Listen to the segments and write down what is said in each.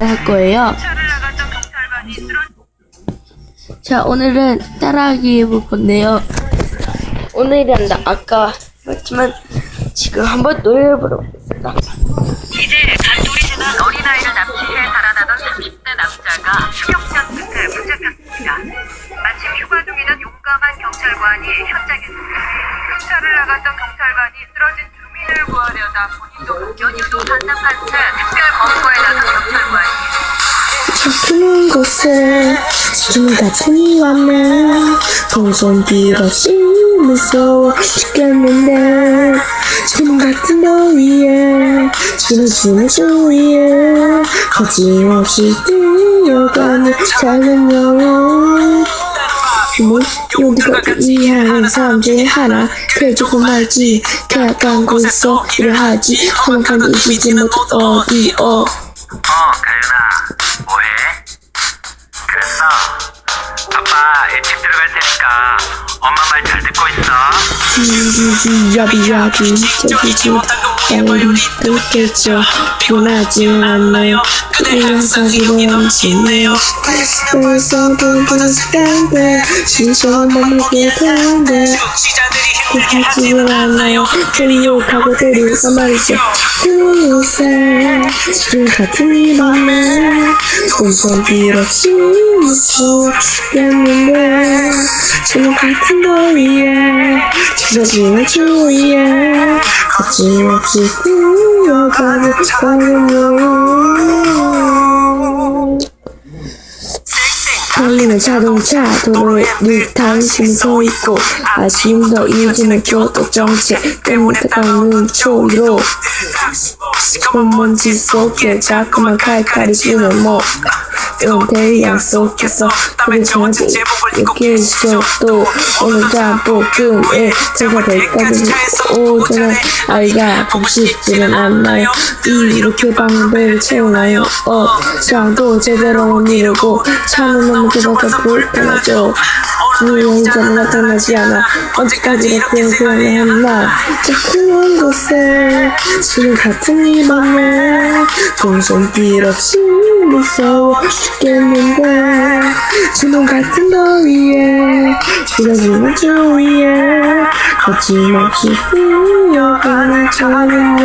할 거예요. 자, 오늘은 따라하기 해볼 건데요. 오늘은 나 아까 했지만 지금 한번 노래를 부르겠습니다. 이제 단둘이 지난 어린아이를 납치해 달아나던 30대 남자가 수용장 끝에 붙잡혔습니다. 마침 휴가 중이던 용감한 경찰관이 현장에 경찰을 나갔던 경찰관이 쓰러진 주민을 구하려다 본인도 목견이도 반납한 채 특별 검거에 나선 경찰관이. 푸는 같은 이 왔네 동선길 없이 무서워 죽겠는데 지금 같은 너위에 지나치는 주위에 거침없이 뛰어가는 작은 영 혼뭐 용기가 이해하는 사람 중에 하나 그래주고 말지. 계약하고 있어. 이래하지. 한번 잊지 못 어디 어? 어, 가윤아, 뭐해? 그랬어. 아빠 일찍 들어갈 테니까 엄마 말 잘 듣고 있어. 야비야비 저기지 빨리 끊겠죠. 피곤하지는 않나요? 그냥 사기로 엄청네요. 벌써 부부스탄데 신선한 먹을 텐 데 하지는 않아요? 그리욕하고 때리고 말이죠. 그새 지금 같은 이 밤에 손손길 없이 무서워 죽겠는데 지금 같은 너위에 지저지는 주위에 거침없이 뛰어가는 영 달리는 자동차 도로에 늘 당신이 서 있고 아쉬움도 잊는 교도 정체 때문에 다가오는 초로 먼지 속에 자꾸만 칼칼이 주는 목 은퇴양 속에서 우리 저한테 이렇게 있어도 오늘 잠볶음에 제가 될까지 오전에 보고 싶지는 않나요. 이렇게 방배를 채우나요? 어 장도 제대로 못 이루고 너무 좁아서 불편하죠. 우연히도 나타나지 않아 언제까지나 그냥 그냥 했나? 저 그런 곳에 지금 같은 이 밤에 동손길 없이 무서워 죽겠는데 지금 같은 너위에 지나지는 주위에 거침없이 뛰어가는 작은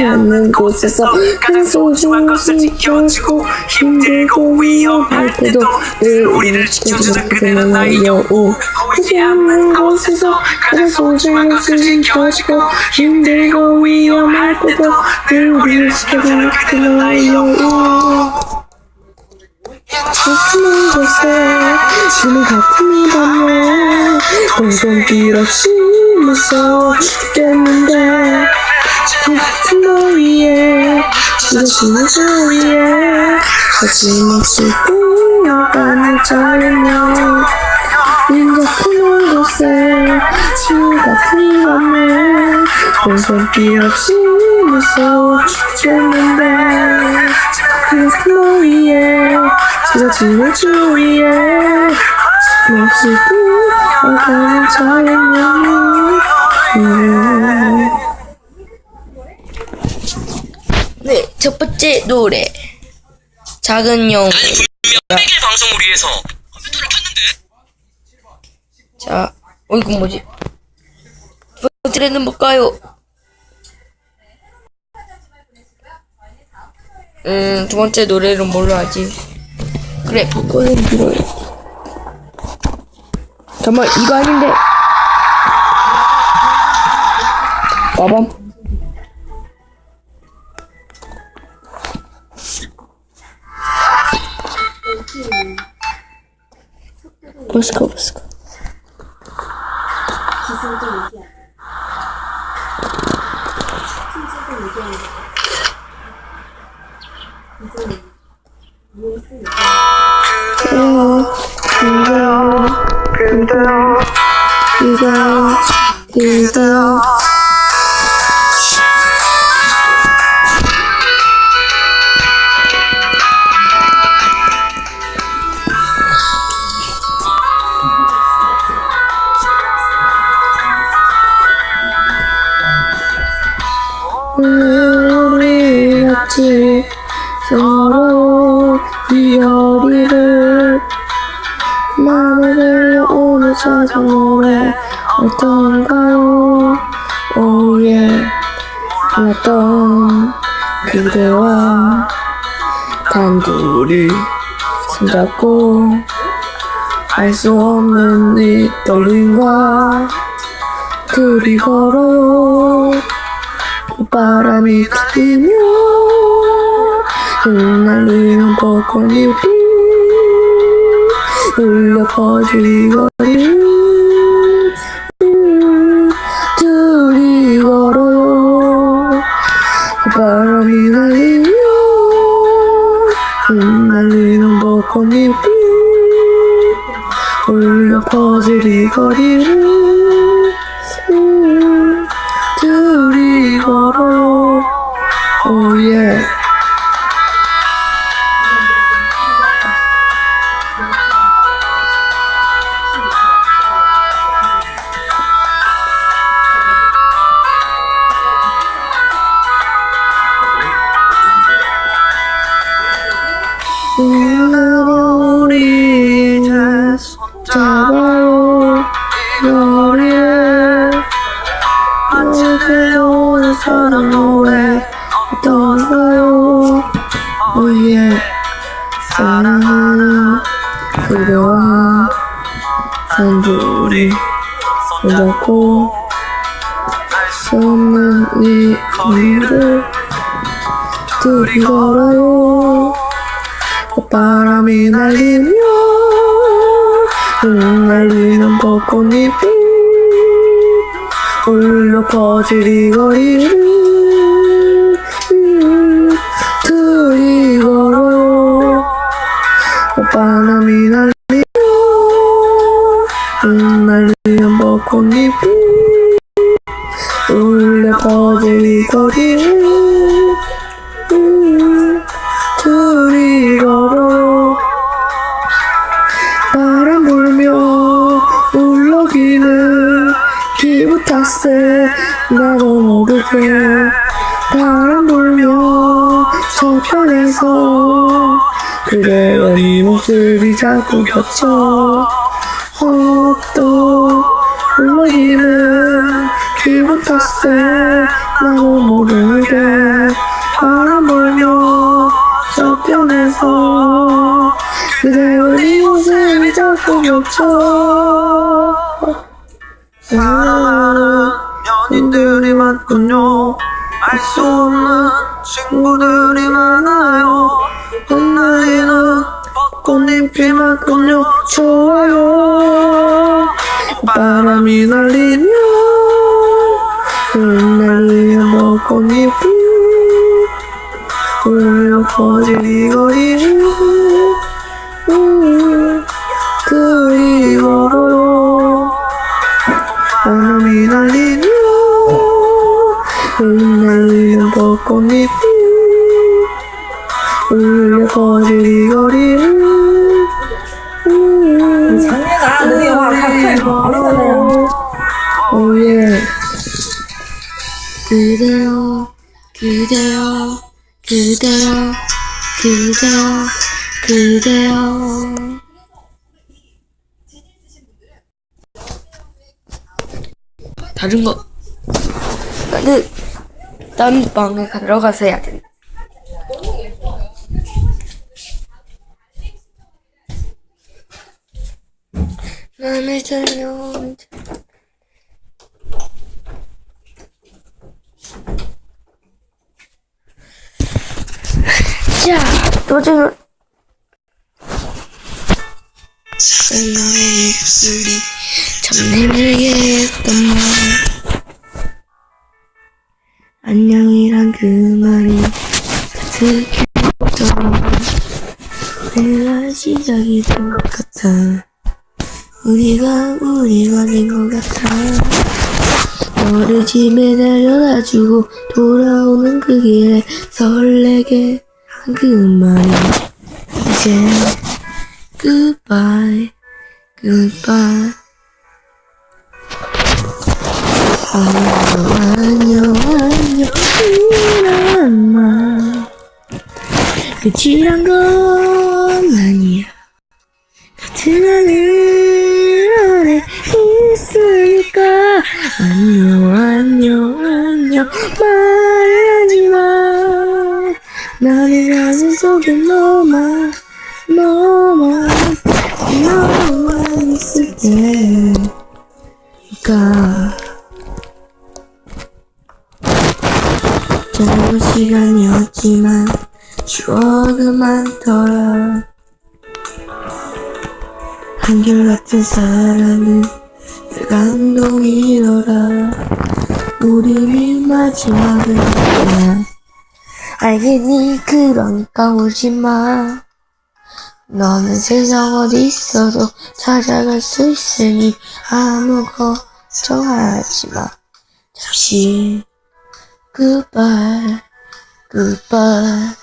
영혼 않는 곳에서 그 소중한 것을 지켜주고 힘들고 위험할 때도 늘 우리를 지켜주는 그대는 나의 여우 보지 않는 곳에서 그 소중한 것을 지켜주고 힘들고 위험할 때도 늘 우리를 지켜주는 그대는 나의 여우 같은 곳에 주는 같은 이 밤에 동손길 없이 무서워 죽겠는데 너 위에 지저지는 주위에 거침없이 뛰어가는 작은 영 인자 푸는 곳에 지금 같은 이 밤에 동손길 없이 무서워 죽겠는데. 같은 너위에 지저지는 주위에 거침없이 뛰어가는 영 네, 첫 번째 노래. 작은 영. 세계 방송을 위해서 컴퓨터를 켰는데 자, 어, 이건 뭐지? 두 번째는 뭘까요? 음, 두 번째 노래는 뭘로 하지? 그래, 그거는 들어요. 잠깐만, 이거 아닌데. 빠밤. 버스커, 버스커. 그대여 그대여 우리 같이 사정 노래 어떤가요? 오예 몰랐던 그대와 단둘이 손잡고 알 수 없는 이 떨림과 둘이 걸어요 바람이 들리며 흩날리는 벚꽃잎이 울려 퍼질 거리 울려 퍼질 이 거리를 수 없는 이 거리를 둘이 걸어요. 바람이 날리며 흩날리는 벚꽃잎이 울려 퍼질 이 거리를 음, 걸어요. 바람이 날리며 벚 꽃잎이 울려 거리를 음, 둘이 걸어요 바람 불며 울렁이는 기분 탓에 나도 모르게. 바람 불며 저편에서 그대와 네 모습이 자꾸 겹쳐 또 울렁이는 기분 탓에 나도 모르게 바람 불며 저편에서 그대와 네 모습이 자꾸 겹쳐 사랑하는 연인들이 많군요. 알 수 없는 친구들이 많아요. 흩날리는 벚꽃잎이 많군요. 좋아요 바람이 날리며 흩날리는 벚꽃잎이 울려 이 거리를 그대여 그대여 그대여 그대여 다른 거 나는 딴 방에 들어가서 해야 돼. 맘에 들려 자, 도전. 너의 입술이 참 내밀게 했던 말. 안녕이란 그 말이 가득했던 오늘날 시작이 된 것 같아. 우리가 우리가 된 것 같아. 너를 집에 데려다주고 돌아오는 그 길에 설레게 한 그 말이 이제 goodbye goodbye 안녕 안녕 안녕 말 끝이란 건 아니야 같은 하늘 안에 있으니까 안녕 안녕 안녕 말하지 마 나를 가슴 속에 너만 너만 너만 있을 때니까 짧은 시간이었지만 추억은 많더라 한결같은 사랑은 늘 감동이더라. 우리의 마지막은 그냥 알겠니? 그러니까 울지 마. 너는 세상 어디 있어도 찾아갈 수 있으니 아무 걱정하지 마. 잠시. Goodbye. Goodbye.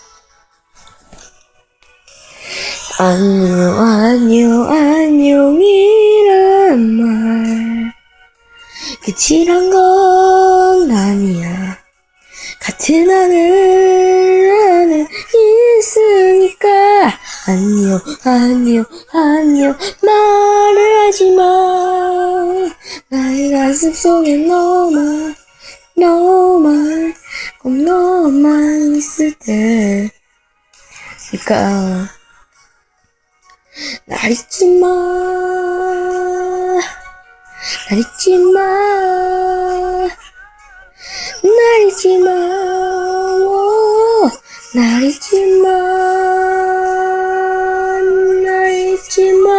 안녕 안녕 안녕이란 말. 끝이란 건 아니야. 같은 하늘 있으니까. 안녕 안녕 안녕 말을 하지마. 나의 가슴 속에 너만 너만 꼭 너만 있을 때니까 날 잊지마. 날 잊지마. 날 잊지마. 오, 날 잊지마 날 잊지마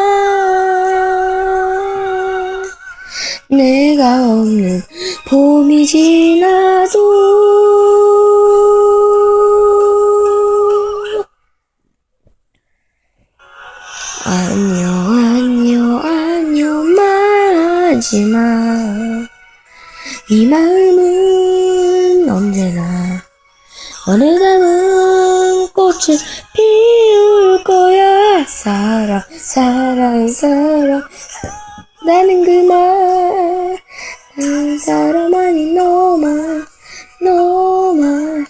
내가 없는 봄이 지나도 안녕 안녕 안녕 말하지마 이 마음은 언제나 어느 담은 꽃을 피울 거야. 사랑 사랑 사랑. 나는 그만. 난 사람 아닌 너만 너만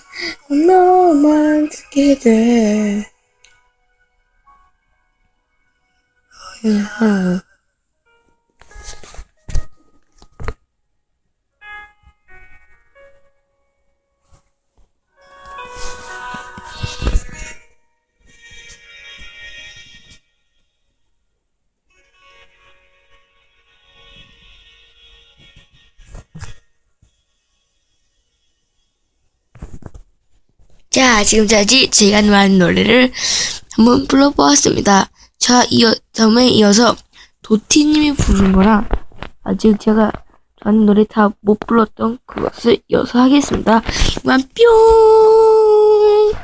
꼭 너만 듣게 돼. 야. 자, 지금까지 제가 좋아하는 노래를 한번 불러보았습니다. 자, 이어, 다음에 이어서 도티님이 부른 거랑 아직 제가 좋아하는 노래 다 못 불렀던 그것을 이어서 하겠습니다. 이만 뿅!